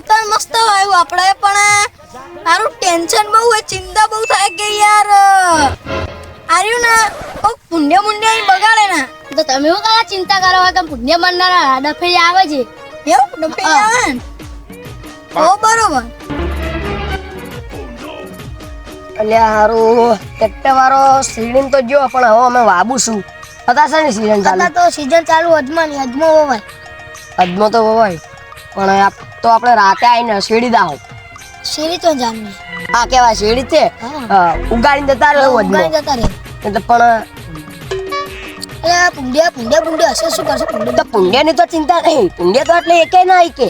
ચેતન મસ્ત આવ્યું આપણે પણ મારું ટેન્શન બહુ હોય ચિંતા બહુ થાય કે યાર. આર્યું ને કોક પુણ્ય મુંડ્ય બગાડે ને. તો તમે શું કાલા ચિંતા કરો કે પુણ્ય બનનારા ડફે આવે છે. એવું? ડફે આવે ને? ઓ બરોબર. અલ્યા હારું. ટ્રેક્ટર વાળો સીડીમ તો જો પણ હવે અમે વાબુશું હતા છે ને સીઝન ચાલુ? તો સીઝન ચાલુ અજમાની અજમો હોય અજમો તો હોય પણ તો આપણે રાતે આવીને શેરડી દાવ શેરી તો જામી આ કેવા શેરડી છે? હા. હા, જતા રહે ઉગાડી જતા રહે. એટલે પણ એટલે પુંડિયા પુંડિયા પુંડિયા હશે શું કરશે તો પુંડિયાની તો ચિંતા નહીં. પુંડિયા તો એટલે એકે ના કે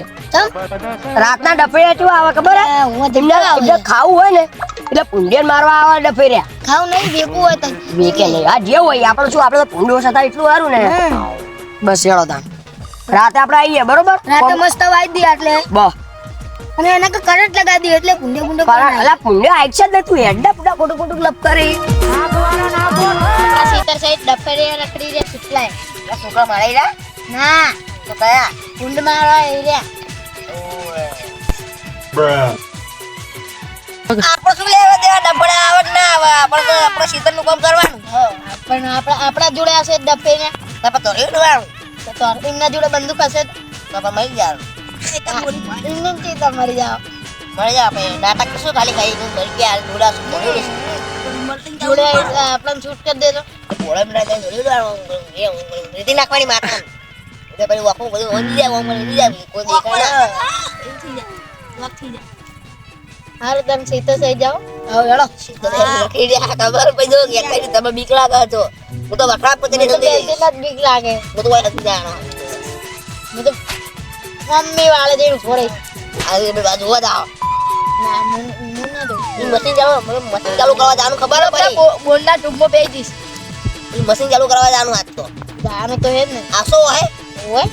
રાતના ડફેરિયા કેવા આવે ખબર હે? હું એમને ખાવું હોય ને એટલે પુંડિયન મારવા આવે ડફેરિયા. ખાવ નહીં વેકું હોય તો. વેકે નહીં. આ જે હોય આપણે શું આપણે તો પુંડ્યો છતાં એટલું સારું ને? બસ એળો તાન રાતે આપણે આવીએ બરોબર? રાતે મસ્ત વાઈ દી એટલે. બસ અને એને કે કરંટ લગાવી દી એટલે પુંડિયા પુંડિયા અલા અલા આઈ છે ને તું હેડા પુડા ખોટું ખોટું ક્લબ કરી. આ સીતર સાઈડ ડફરે રખડી રે કેટલાય સુકા મારી રહ્યા? ના તો કયા? કુંડ મારા એ રે આપણે શું લેવા દેવા ડબડા આવડ ના આવે. આપણે તો આપણે સીતરનું કામ કરવાનું. પણ આપણા આપણા જોડે હશે ડફે ને તો તો રેડવાનું તો તો એમના જોડે બંદૂક હશે તો પછી મરી જાવ. એમને કે મરી જાવ. મરી જાવ આપણે. નાટક શું ખાલી ખાઈ મરી ગયા જોડા શું જોડે આપણને શૂટ કરી દેજો પોળે મને જાય રેડવાનું એ રીતિ નાખવાની માતા એટલે પછી વાખું બધું વધી જાય ઓમ વધી જાય કોઈ દેખાય ના. હારું તમે સીધો થઈ જાઓ. હવે હેડો. રહ્યા ખબર પછી જો કે કઈ તમે બીક લાગે છો. હું તો વખરા પતરી જ બીક લાગે. હું તો જાણો. હું તો મમ્મી વાળે બે બાજુ હોવા જાઓ. ના હું હું ના દઉં મશીન ચાલુ મશીન ચાલુ કરવા જવાનું ખબર ભાઈ? બોલના ટૂંકમાં બે જઈશ. મશીન ચાલુ કરવા જવાનું આજ તો. જવાનું તો હે ને. આસો હે? હોય.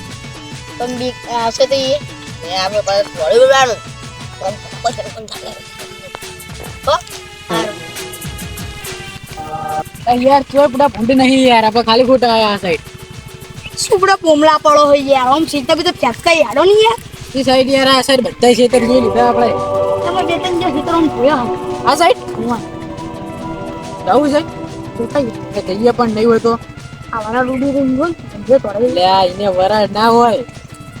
પણ બીક આવશે તો એ આપણે પાસે થોડી યાર ચોય પૂરા ભૂંડ નહીં યાર આપણે ખાલી ખોટા આયા આ સાઈડ શું બડા પોમલા પડો હોય યાર? આમ સીતા બી તો ફેંકતા યાડો નહીં યાર? એ સાઈડ યાર આ સાઈડ બધા ખેતર જોઈ લીધા આપણે. તમે બે ત્રણ જે સીતરો જોયા આ સાઈડ જવું છે? જઈએ પણ નહીં હોય તો. આ વરાળ રૂડી રૂમ હોય જે તોડે લે એને વરાળ ના હોય.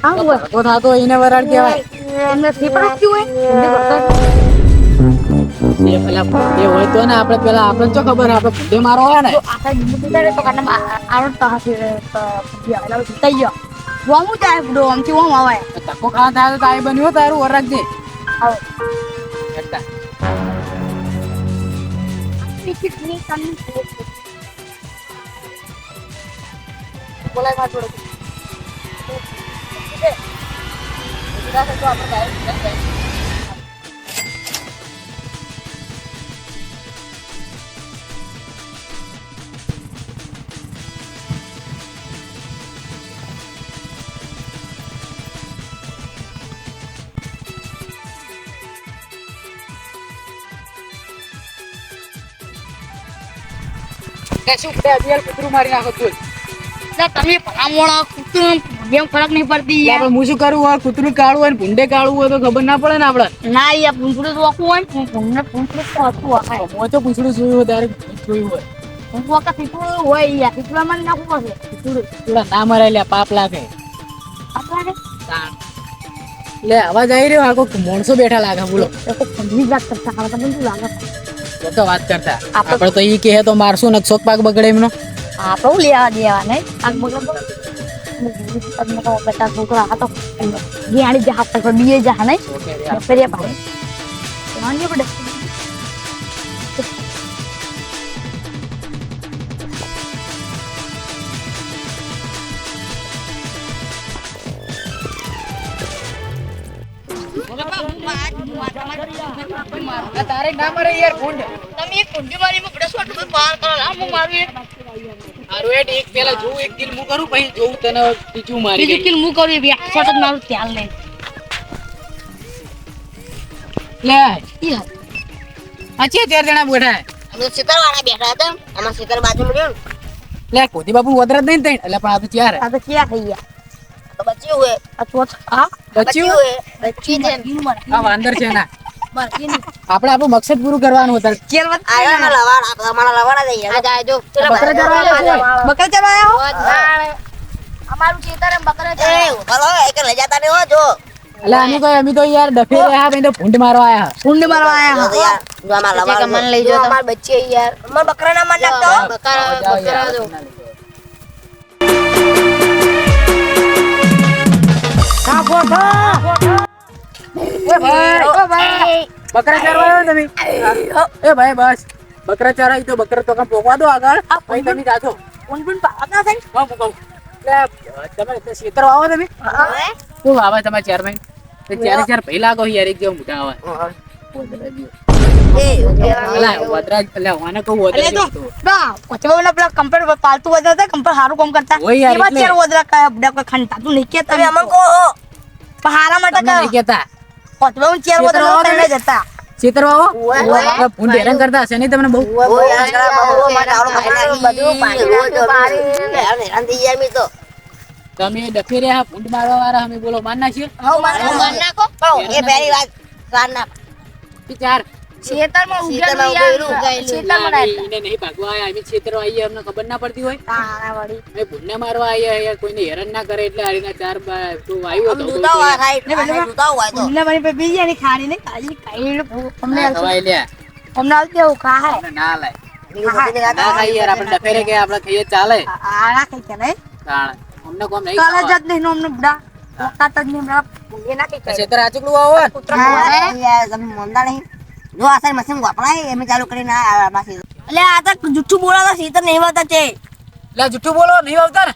હા હોય. તો થતો એને વરાળ કહેવાય. એમને સીપડા ક્યું હોય એમને કરતા એ પેલા ભૂંડે હોય તો ને આપણે પેલા આપણે તો ખબર આપણે ભૂંડે મારો હોય ને તો આખા જીંદગી બિચારે તો કાને આરો તો હાથી તો યાર જીતાઈ ગયો વમુ જાય બડો આમથી વમ આવાય ધક્કો ખાવા થાય તો તાય બન્યું તારું વરાળ છે આવો કરતા ટિકિટની કમી બોલાયમાં થોડું કે શું બે અભિયાલ કૂતરું મારી નાખો તું તમે ભલામણા કુતું જેમ ફરક નહીં પડતી આપણે હું શું કરું હોય કૂતરું કાળું હોય ભૂંડે કાળું હોય તો ખબર ના પડે ને આપણે. ના યાર પૂંછડું તો આખું હોય ને પૂંછડું તો આખું આખાય હું તો પૂછડું જોયું હોય ત્યારે જોયું હોય. પૂંછડું આખા સીધું હોય યાર સીધું નાખવું પડશે. સીધું થોડા ના મરાય લે પાપ લાગે. લે જઈ રહ્યો આખો માણસો બેઠા લાગે બોલો. તો સમજી વાત કરતા હવે તમને શું લાગે? તો વાત કરતા. આપણે- તો ઈ કહે તો મારશું ને શોક પાક બગડે એમનો. આપણે લેવા દેવા નહીં? આગ બગડો બતા છોકરા આ તો ગેણી જા હાથ પર બીએ જા નહીં ફેરિયા પાડે વાંધો પડે તારે ના મરે યાર ભૂંડ તમે એક કુંડી મારી માં બડસ વાટલું બધું પાર કરો આ હું મારું એક હારું હેડ એક પેલા જોઉં એક કિલ હું કરું પછી જોઉં તને બીજું મારી બીજું કિલ હું કરું બી આ શોટ જ મારું ત્યાલ નહીં લે. ઈ હાથ. આ છે ચાર જણા બેઠા અમે સિતર વાળા બેઠા હતા. આમાં સિતર બાજુ મળ્યું લે કોદી બાપુ વદરા જ નહીં તઈ? એટલે પણ આ તો ચાર આ તો ક્યાં થઈ ગયા. બચ્યું હે. આ આ બચ્યું? બચ્યું છે. આ વાંદર છે ના આપણે આપણું મકસદ પૂરું કરવાનું હતું. આયો ને લવાડ આ તમારા લવાડા દઈ આ જાય જો. બકરા ચરવા આવ્યા બકરા ચરવા આવ્યા અમારું ખેતર એમ બકરા ચરવા એ ઊભા એક લઈ જાતા ને હો જો. એટલે અમે કોઈ અમે તો યાર ડફે રહ્યા ભાઈ તો ભૂંડ મારવા આયા ઊંડ મારવા આયા યાર જો અમારા લવાડ મને લઈ જો અમાર બચ્ચે યાર. અમાર બકરા ના મન નાખતો હો. બકરા બકરા યાર. જો. એ ભાઈ બકરા ચરવા આવ્યો તમે. એ ભાઈ બસ. બકરા ચરાઈ તો બકરા તો કામ પોકવા દો આગળ. ભાઈ તમે જાજો. ઊંડ બૂંડ પાડતા છે હા હું કહું. એટલે તમે તો ખેતર વાવો તમે. શું વાવે તમારે ચેરમેન ચારે ચાર ભાઈ લાગો યાર એક જેવા મોટા આવે. એ અલા વદરા એટલે વાને કહું વદરા અલે તો જેવું તો. બા કોચવાના પેલા કમ્પ્યુટર પાલતુ વધરા હતા કમ્પ્યુટર સારું કામ કરતા. હોય યાર, એવા એટલે. ચાર વધરા કયા બડા કોઈ ખંતા તું નહીં કેતા તમે અમન કહો. હો. પણ હારા માટે તમને ચાર તને જતા. વાવો. હેરાન કરતા હશે નહીં તમને બહુ? તમે ડફી રહ્યા ભૂંડ મારવા વાળા અમે બોલો નાખીએ? મારે હું મન નાખો. એ પહેલી વાત ચાર ખેતરમાં ખેતરમાં ઉગેલું ઉગેલું. ખેતરમાં એને નહીં. ભાગવા આયા. અમે ખેતર આવીએ અમને ખબર ના પડતી હોય. તારા વળી. અમે ભૂંડને મારવા આયા યાર કોઈને હેરાન ના કરે એટલે ચાર આવ્યો તો જોતા હોય આ સાઈડ, આ સાઈડ જોતા હોય તો. અમને મને પે બીજી એની ખાણી નહીં કાજી કાઈ અમને ના ખવાય અમને આવતી એવું ખાય. આપણે ના લાય બીજું બધું નહીં ના ખાઈ યાર આપણે ડફેરે કે આપણે ખાઈએ ચાલે. આ ખાઈ કે તાણ અમને કોમ નહીં કાલે ખાવા. નહીં અમને બડા. જ નહીં બડા. એ ના ખાઈ આ ખેતર આચુકલું વાવો યાર, તમે મોંદા નહીં. જો આ સાઈડ મશીન વાપરાય એમ ચાલુ કરીને માસી એટલે આ તો જુઠ્ઠું બોલાતા સીતર નહીં આવતા છે એટલે જુઠ્ઠું બોલો નહીં આવતા ને?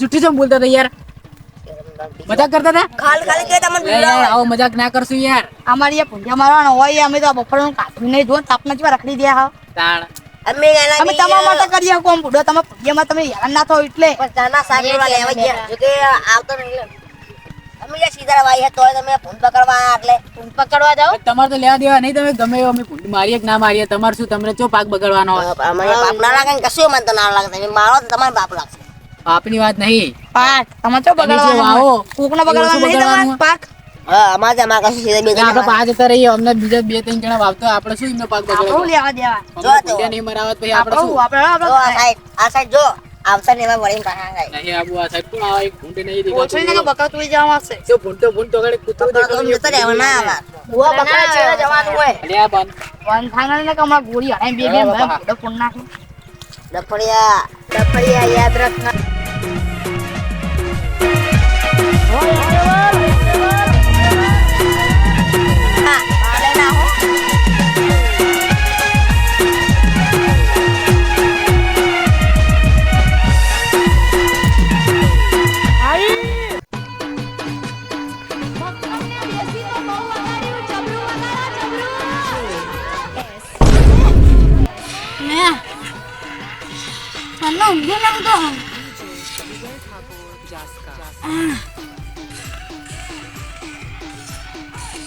જુઠ્ઠું ચમ બોલતા યાર? મજાક કરતા હતા? ખાલી ખાલી કે તમને લે આવો મજાક ના કરશું યાર. અમારી એ પુંજા મારવાનો હોય અમે તો બપોરનું કાપી નહીં જો તાપના જેવા રખડી દે હા તાણ. અમે એના અમે તમારા માટે કરીએ કોમ બુડો તમે પૂંજામાં તમે યાર ના થાવ એટલે. પણ શાક લેવા લેવા ગયા. જો કે આવતો નહીં લે. અમે સીધા વાઈ હતા તોય તમે ફોન પકડવા આયા એટલે પકડવા જાઓ? તમારે તો લેવા દેવા નહીં તમે ગમે અમે ભૂંડ મારીએ કે ના મારીએ તમારે શું તમને ચો પાક બગાડવાનો અમારે બાપ ના લાગે કશું મને તો ના લાગે તમે મારો તો તમારે બાપ લાગશે. આપની વાત નહીં. પાક તમે ચો તમે જે કોકનો એ નહીં તમારે પાક? હા અમારે અમારે કશું સીધા બે આપણે પાંચ જતા રહીએ અમને બીજા બે ત્રણ જણા વાવતો આપડે આપણે શું એમનો પાક આપણું લેવા દેવા? જો તો. નહીં મરાવત પછી આપણે શું? આપણે આ સાઈડ આ સાઈડ જો. આવતા ને એવા વળીને પાછા થાય નહીં આબુ આ સાઈડ કોણ આવે ભૂંડ નહીં ઓછું ને કે દેખાતું બકરા તુઈ જવા માંગશે. જો ભૂંડ તો ભૂંડ તો આગળ કૂતરું તો દેખાતું જતા રહેવા ના આવા. બુઆ બકરા છેડે જવાનું હોય. અલે આ બંધ. વન થાંગણ ને કે હમણાં ગોળી હરાઈ બે બે ભાઈ. બુડો ફોન નાખે. ડફડિયા ડફડિયા યાદ રાખના ને.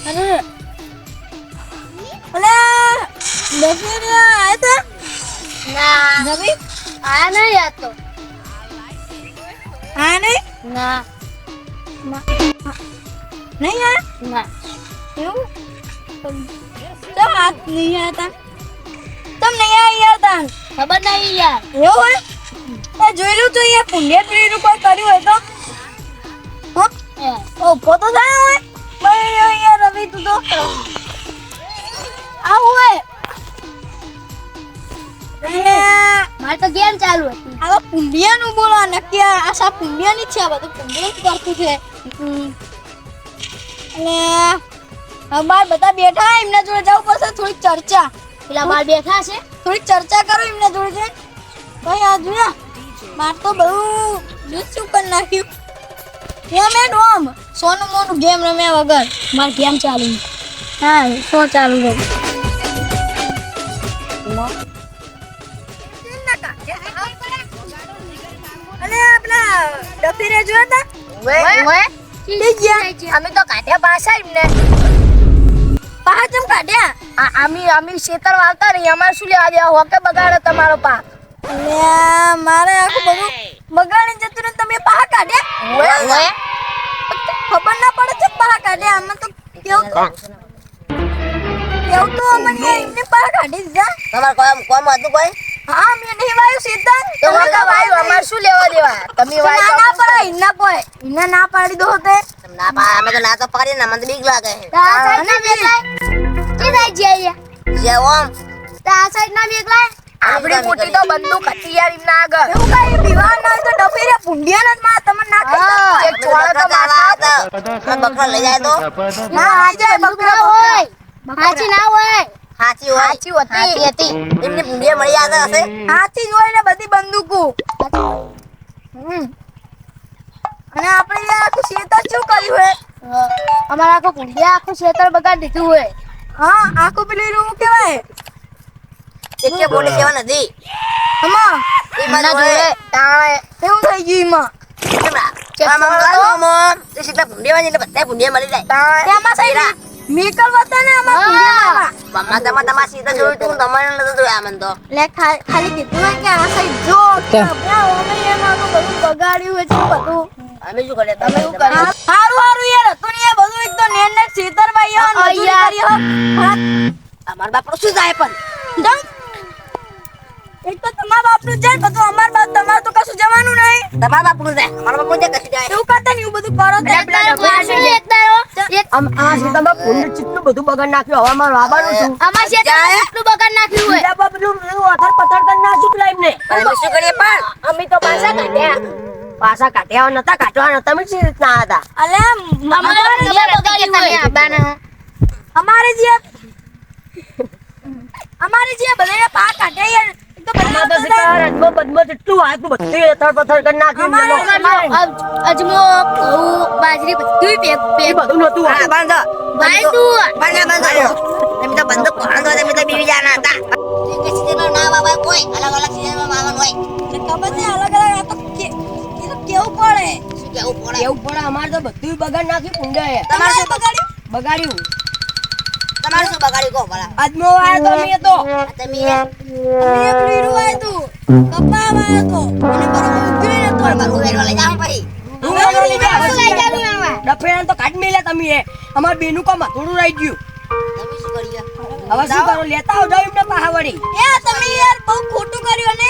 અરે અલે લફીને આયા તા ના નવી આયા નહીં યાદ તો આયા નહીં ના નહીં આયા ના એવું તો હાથ નહીં આયા તા તમ નહીં આયા તા ખબર નહીં યાર એવું હોય એ જોયેલું તો એ પુણ્ય પીડીનું કોઈ કર્યું હોય તો? ઊભો તો થાય હોય બળ્યો યાર રવિ તું તો. આવું હોય. મારે તો ગેમ ચાલુ હતી. આ પુંડિયાનું બોલો નક્કી આ આ સા પુંડિયાની છે આ બધું પુંડિયા જ કરતું છે. અને બાર બધા બેઠા એમના જોડે જવું પડશે થોડીક ચર્ચા. પેલા બાર બેઠા છે? થોડીક ચર્ચા કરો એમના જોડે. ભાઈ આ જોયા? માર તો બધું દૂધ ઉપર નાખ્યું. Game and Om. Sonu Monu game રમ્યા વગર માર ગેમ ચાલુ હા શું ચાલુ છે. અને આપણા ડફીને જોયા હતા અમે તો કાઢ્યા પાછા એમને. પાછા ચમ કાઢ્યા? અમે અમે શેતર વાવતા નહીં અમારે શું લેવા દેવા? હોકે બગાડે તમારો પા અને મારે આખું બધું બગાડી જતું તમે પાહા કાઢ્યા? ખબર ના પડે છે પાહા કાઢ્યા? આમાં તો કેવું કેવું તો અમને એમને પાહા કાઢી જા તમાર કોમ કોમ હતું કોઈ? હા મેં નહીં વાયુ સીધા. તો મને વાયુ અમાર શું લેવા દેવા? તમે ના વાયુ ના પડે ઇન્ના કોઈ ઇના ના પાડી દો તે ના પા અમે તો ના તો પાડીએ ના મને તો બીક લાગે. તા સાઈડ ના મેકલાય કે જાય જે જે ઓમ. આ સાઈડ ના મેકલાય આપણી મોટી તો બંદૂક હતી યાર એમના આગળ એવું કઈ બીવાન ના હોય તો ડફી રે પુંડિયા ના તમને ના એક ચોળો તો માથા બકરા લઈ જાય તો ના આજે બકરા હોય. હાચી ના હોય. હાચી હોય. હાચી હતી. હતી. એમને ભૂંડીએ મળી જતા હશે? હાથી હોય ને બધી બંદૂકો. હમ. અને આપણે યાર આખું શેતર શું કર્યું હે? અમારા આખું કુંડિયા આખું શેતર બગાડી દીધું હોય હા આખું પેલું રૂ કેવાય એટલે બોલે સેવા નથી અમા એમાં ના જોડે તાણે કેવું થઈ ગયું. હા, અમારા બાપનું શું થાય પણ. એક તો તમારા બાપનું જાય બધું અમાર બાપ તમારે તો કશું જવાનું નહીં. તમારા બાપનું થાય અમારા બાપનું જાય કશું જાય. એવું કરતા નહીં બધું કરો તો. તારે વાસણ એક દાડો. આમ આ સીતામાં ફૂલ ચીટલું બધું બગાડ નાખ્યું હવે મારે આવવાનું છું અમાર ખેતરમાં એટલું બગાડ નાખ્યું હોય. બીજા બાપનું પેલું અથડ કરી નાખ્યું પેલા એમને અમે શું કરીએ પણ? અમે તો પાછા કાઢ્યા. પાછા કાઢ્યા નતા કાઢવા તમે શી રીતના હતા? અલે અમારે તમે જે અમારે જે બધા પા કાઢે યાર. એક તો બધા તો સીતા રજમો બદમો જેટલું આટલું બધું અથડ પથડ કરી નાખ્યું અજમો ઘઉં બાજરી બધું પેક પેક બધું નતું હા બાંધો. બાંધ્યું. બાંધો બાંધો તમે તો બંદૂક પકડો તમે તો બીવી જાના હતા. એક સીઝનમાં ના બાબા કોઈ અલગ અલગ સીઝનમાં મામા હોય. એટલે ખબર છે અલગ અલગ આ તો તો કેવું પડે? કેવું પડે? એવું પડે? અમારે તો બધું બગાડ નાખ્યું કુંડાએ. તમારે બગાડ્યું? બગાડ્યું. તમારે શું ભલા. આજમો તો તો. તમે આયું તું. તો. વેરવા લઈ જાવ પછી? ડફેણ તો કાઢ મેલ્યા તમે એ. અમાર બેનું કામ થોડું રહી ગયું. તમે શું કર્યું? હવે શું કરો? લેતા આવજો એમને એ તમે યાર બહુ ખોટું કર્યું ને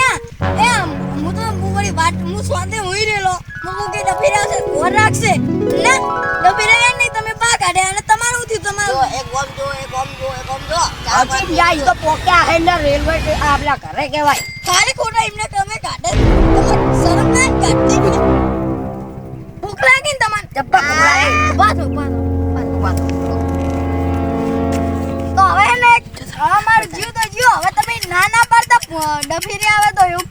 એ હું તો હું વળી વાત હું સ્વાદે હોઈ રહેલો. હું કે ડફી છે ઘોર રાખશે. ને નહીં તમે પા કાઢ્યા ઓમ જો એ કોમ જો એ કોમ જો. હજી જાય તો પોક્યા હે ને રેલવે કે આપલા ઘરે કહેવાય. ખાલી ખોટા એમને તમે કાઢે શરમ ના કાઢતી ભૂખ લાગી ને તમારે. જબ્બા કુકડાએ. પાછો પાછો પાછો તો હવે ને હવે મારું જીવ તો જીવ. હવે તમે નાના પાડતા ડફી રહ્યા આવે તો એવું